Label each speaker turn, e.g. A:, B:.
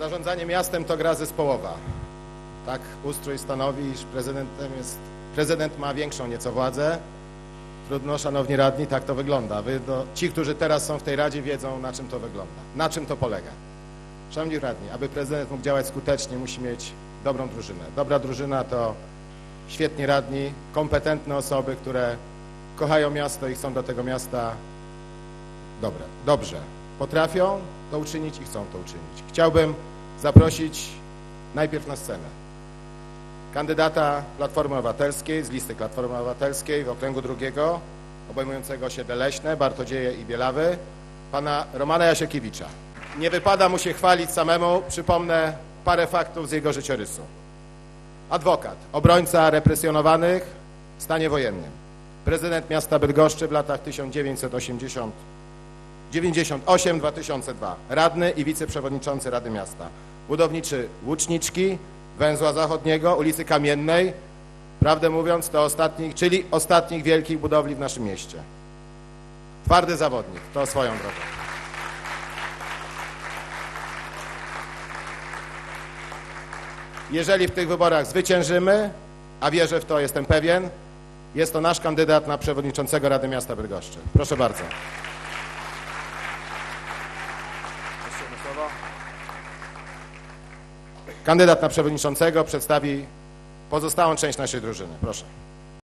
A: Zarządzanie miastem to gra zespołowa. Tak ustrój stanowi, iż prezydentem jest, prezydent ma większą nieco władzę. Trudno, szanowni radni, tak to wygląda. Wy do, ci, którzy teraz są w tej radzie, wiedzą, na czym to wygląda, na czym to polega. Szanowni radni, aby prezydent mógł działać skutecznie, musi mieć dobrą drużynę. Dobra drużyna to świetni radni, kompetentne osoby, które kochają miasto i chcą do tego miasta dobre, dobrze. Potrafią to uczynić i chcą to uczynić. Chciałbym zaprosić najpierw na scenę kandydata Platformy Obywatelskiej z listy Platformy Obywatelskiej w okręgu drugiego, obejmującego osiedle Leśne, Bartodzieje i Bielawy, pana Romana Jasiekiewicza. Nie wypada mu się chwalić samemu, przypomnę parę faktów z jego życiorysu. Adwokat, obrońca represjonowanych w stanie wojennym, prezydent miasta Bydgoszczy w latach 1980 98-2002, radny i wiceprzewodniczący Rady Miasta, budowniczy Łuczniczki, Węzła Zachodniego, ulicy Kamiennej, prawdę mówiąc to ostatnich, czyli ostatnich wielkich budowli w naszym mieście. Twardy zawodnik, to swoją drogą. Jeżeli w tych wyborach zwyciężymy, a wierzę w to, jestem pewien, jest to nasz kandydat na przewodniczącego Rady Miasta Bydgoszczy. Proszę bardzo. Jeszcze jedno słowo. Kandydat na przewodniczącego przedstawi pozostałą część naszej drużyny. Proszę.